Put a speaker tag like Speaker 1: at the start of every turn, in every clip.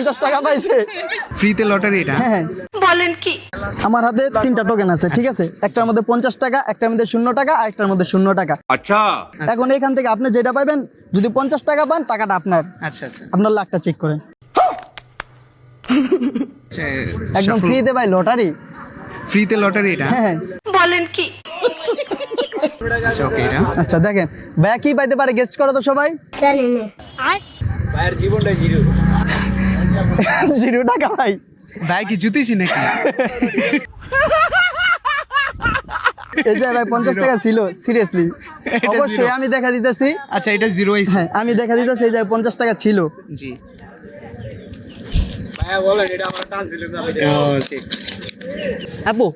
Speaker 1: পঞ্চাশ টাকা পাইছে।
Speaker 2: ফ্রিতে লটারি এটা?
Speaker 1: হ্যাঁ, হ্যাঁ। বলেন কি? আমার হাতে তিনটা টোকেন আছে ঠিক আছে? একটার মধ্যে পঞ্চাশ টাকা একটার মধ্যে শূন্য টাকা আর একটার মধ্যে শূন্য টাকা।
Speaker 3: আচ্ছা।
Speaker 1: এখন এখান থেকে আপনি যেটা পাবেন যদি পঞ্চাশ টাকা পান টাকাটা আপনার।
Speaker 2: আচ্ছা আচ্ছা।
Speaker 1: আপনার লাখটা চেক করেন। একদম ফ্রিতে ভাই লটারি।
Speaker 2: ফ্রিতে লটারি এটা?
Speaker 1: হ্যাঁ, হ্যাঁ।
Speaker 2: বলেন কি? আচ্ছা,
Speaker 1: আচ্ছা দেখেন। ভাইয়া কি পাইতে পারে গেস্ট করো তো সবাই। জানি না। ভাইয়ের জীবনটা জিরো টাকা ভাই।
Speaker 2: ভাই কি জুতিছি নাকি?
Speaker 1: এই যে ভাই পঞ্চাশ টাকা ছিল সিরিয়াসলি অবশ্যই আমি দেখা দিতেছি।
Speaker 2: আচ্ছা এটা জিরো
Speaker 1: হ্যাঁ আমি দেখা দিতেছি এই যে পঞ্চাশ টাকা ছিল।
Speaker 2: জি।
Speaker 1: আপু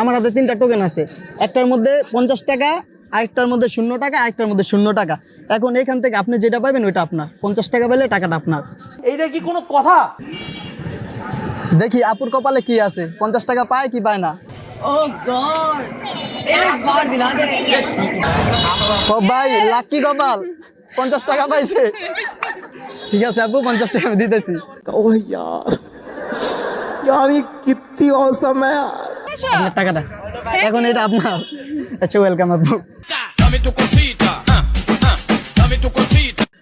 Speaker 1: আমার হাতে তিনটা টোকেন আছে। একটার মধ্যে পঞ্চাশ টাকা আরেকটার মধ্যে শূন্য টাকা আরেকটার মধ্যে শূন্য টাকা। এখন এখান থেকে আপনি যেটা পাবেন ওইটা আপনার। পঞ্চাশ টাকা পেলে টাকাটা আপনার।
Speaker 4: এইটা কি কোনো কথা?
Speaker 1: দেখি আপুর কপালে কি আছে পঞ্চাশ টাকা পায় কি পায় না
Speaker 5: Oh God! एक बार दिला दे
Speaker 1: ও ভাই লাকি কপাল পঞ্চাশ টাকা পাইছে ঠিক আছে আপু পঞ্চাশ টাকা আমি দিতেছি
Speaker 4: ओह यार यार ये कितनी औसम है यार
Speaker 1: আপনার টাকাটা এখন এটা আপনার আচ্ছা ওয়েলকাম আপু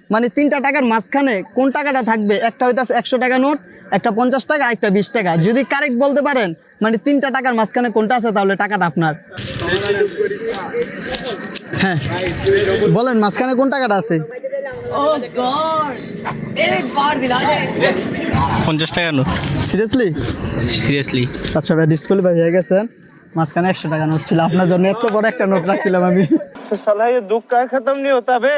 Speaker 1: মানে তিনটা টাকার মাঝখানে কোন টাকাটা থাকবে একটা হইতাছে একশো টাকা নোট একটা পঞ্চাশ টাকা একটা বিশ টাকা। যদি কারেক্ট বলতে পারেন মানে তিনটা টাকার মাঝখানে কোনটা আছে তাহলে টাকাটা আপনার। হ্যাঁ বলেন মাঝখানে কোন টাকাটা আছে?
Speaker 6: পঞ্চাশ টাকা নোট
Speaker 1: সিরিয়াসলি
Speaker 6: সিরিয়াসলি
Speaker 1: আচ্ছা ভাই ডিসকোয়ালিফাই হয়ে গেছেন। মাঝখানে একশো টাকা নোট ছিল। আপনার জন্য এত বড় একটা নোট রাখছিলাম আমি।
Speaker 4: সালাই দুঃখ খতম নিয়ে হতে হবে